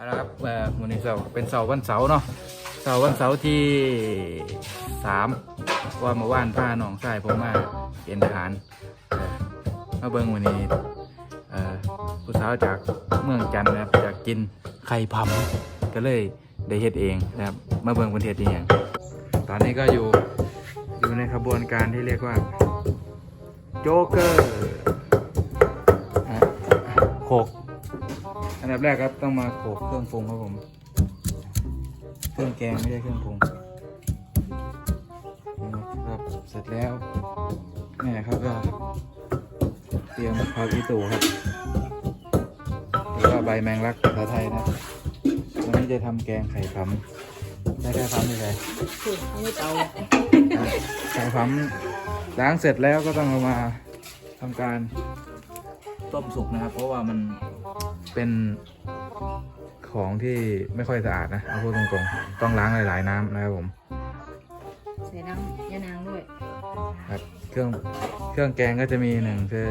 เอาละครับเอ่อวันนี้เสาร์เป็นเสาร์วันเสาร์เนาะเสาร์วันเสาร์ที่สามว่าเมื่านป้าหนองทรายผมมาเกณฑ์ทหารเอ่อมาเบิ้งวันนี้เอ่อผู้สาวจากเมืองจันทร์นะครับอยากกินไข่พำก็เลยได้เฮ็ดเองนะครับมาเบิ้งประเทศนี้อย่างตอนนี้ก็อยู่อยู่ในขบวนการที่เรียกว่าโจ๊กเกอร์อะโขก ดับแรกครับต้องมาโขลกเครื่องปรุงครับผม เครื่องแกงไม่ใช่เครื่องปรุงนะครับเสร็จแล้วแม่เขาก็เตรียมผักอีตูครับหรือว่าใบแมงลักภาษาไทยนะวันนี้จะทำแกงไข่ผำได้ไข่ผำไม่ใช่สุดไม่เตาไข่ผำล้างเสร็จแล้วก็ต้องเอามาทำการต้มสุกนะครับ เพราะว่ามัน เป็นของที่ไม่ค่อยสะอาดนะเอาพูดตรงๆ ต้องล้างหลาย ๆ น้ำนะครับผม ใส่น้ำยานางด้วยครับเครื่องเครื่องแกงก็จะมีหนึ่งคือ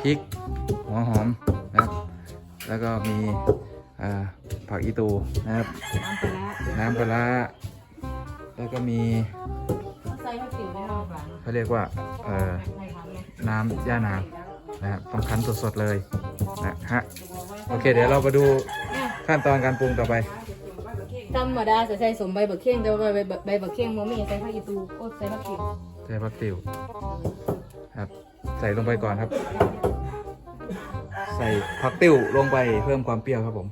พริกหัวหอมนะครับ แล้วก็มีอ่าผักอีตูนะครับ น้ำปลาร้าน้ำปลาร้าแล้วก็มีใส่ข้าวติ๋วได้ห้าบาทเขาเรียกว่าเอ่อใส่ครับเนี่ยน้ำย่านางนะครับต้องคั้นสดๆเลยนะฮะ โอเค เดี๋ยวเรามาดูขั้นตอนการปรุงต่อไปธรรมดาจะใส่สมใบบักเข่งแต่ว่าใบใบใบบักเข่งมันไม่ใส่ข้าวอีตูก็ใส่ข้าวติ๋วใส่ผักติ๋วครับ ใส่ลงไปก่อนครับ ใส่ผักติ๋วลงไปเพิ่มความเปรี้ยวครับผม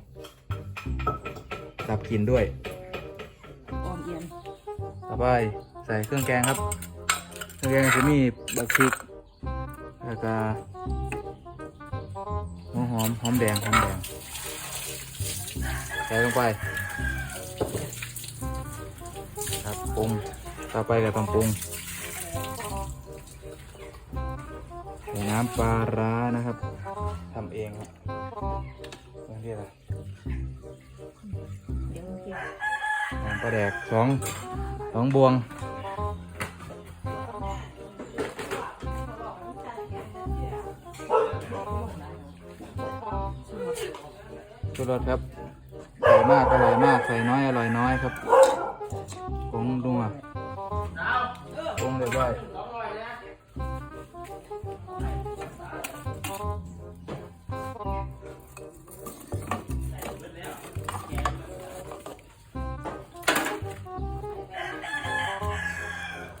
ดับกลิ่นด้วยอ่อนเอียนต่อไปใส่เครื่องแกงครับ เครื่องแกงจะมีบักพริกแล้วก็ หัวหอมหอมแดงหอมแดงใส่ลงไปครับปรุงต่อไปก็ต้องปรุงใส่น้ำปลาร้านะครับทำเองครับเรียกอะไรเดี๋ยวโอเคน้ำปลาแดกสองสองบวง ชูรสครับใส่อยมากอร่อยมากใส่น้อยอร่อยน้อยครับผงนัวผงเรียบร้อย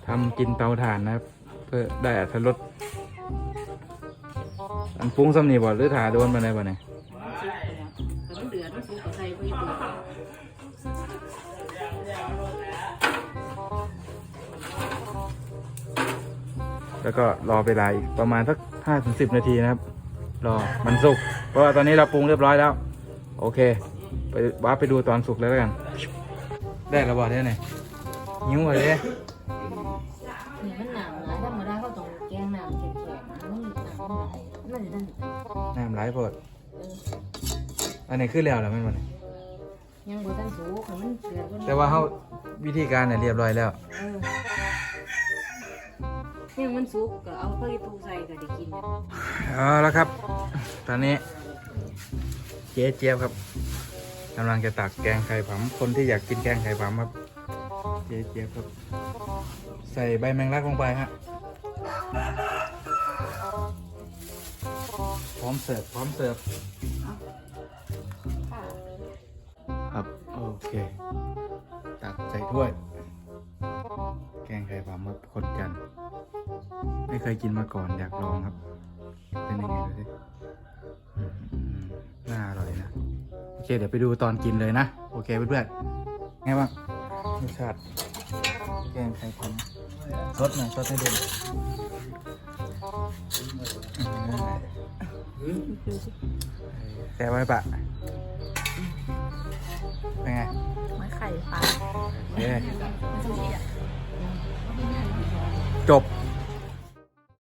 ทำกินเตาถ่านนะครับ เพื่อได้อัตรสอันปรุงซ้ำนี่บ่หรือถ่าโดนมาได้บ่เนี่ย มันเดือดมันสุกก็ใส่ข้าวอีตูแล้วก็รอเวลาอีกประมาณสักห้าถึงสิบนาทีนะครับ รอมันสุก เพราะว่าตอนนี้เราปรุงเรียบร้อยแล้ว โอเค ไปว้าร์ปไปดูตอนสุกเลยแล้วกัน ได้ระบอดได้ไหนหิวเลยนี่มันหนาวนะธรรมดาเขาต้องแกงน้ำแข็งๆนะมันหนาวมันไหลมันจะนั่นน้ำไหลโพดเออ อันนี้คือแล้วแล้วแมันมันยังบ่ทันสุกให้มันเดือดกนี้แต่ว่าเขาวิธีการเนี่ยเรียบร้อยแล้ว เออยังมันสุกก็เอาข้าวอีตูใส่ก็ได้กินนะเอาแล้วครับ ตอนนี้ เจ๊เจี๊ยบครับกำลังจะตักแกงไข่ผำคนที่อยากกินแกงไข่ผำครับ เจ๊เจี๊ยบครับ ใส่ใบแมงลักลงไปฮะพร้อมเสิร์ฟพร้อมเสิร์ฟ เค ตักใส่ถ้วย แกงไข่ผำครับคนจันทร์ไม่เคยกินมาก่อนอยากลองครับ เป็นยังไงดูสิอืมน่าอร่อยนะ โอเค เดี๋ยวไปดูตอนกินเลยนะ โอเคเพื่อนๆไงบ้างรสชาติแกงไข่ผำสดหน่อยสดให้ดูอืมแต่ไว้ปะ ปลา โอเคซูชิอะจบ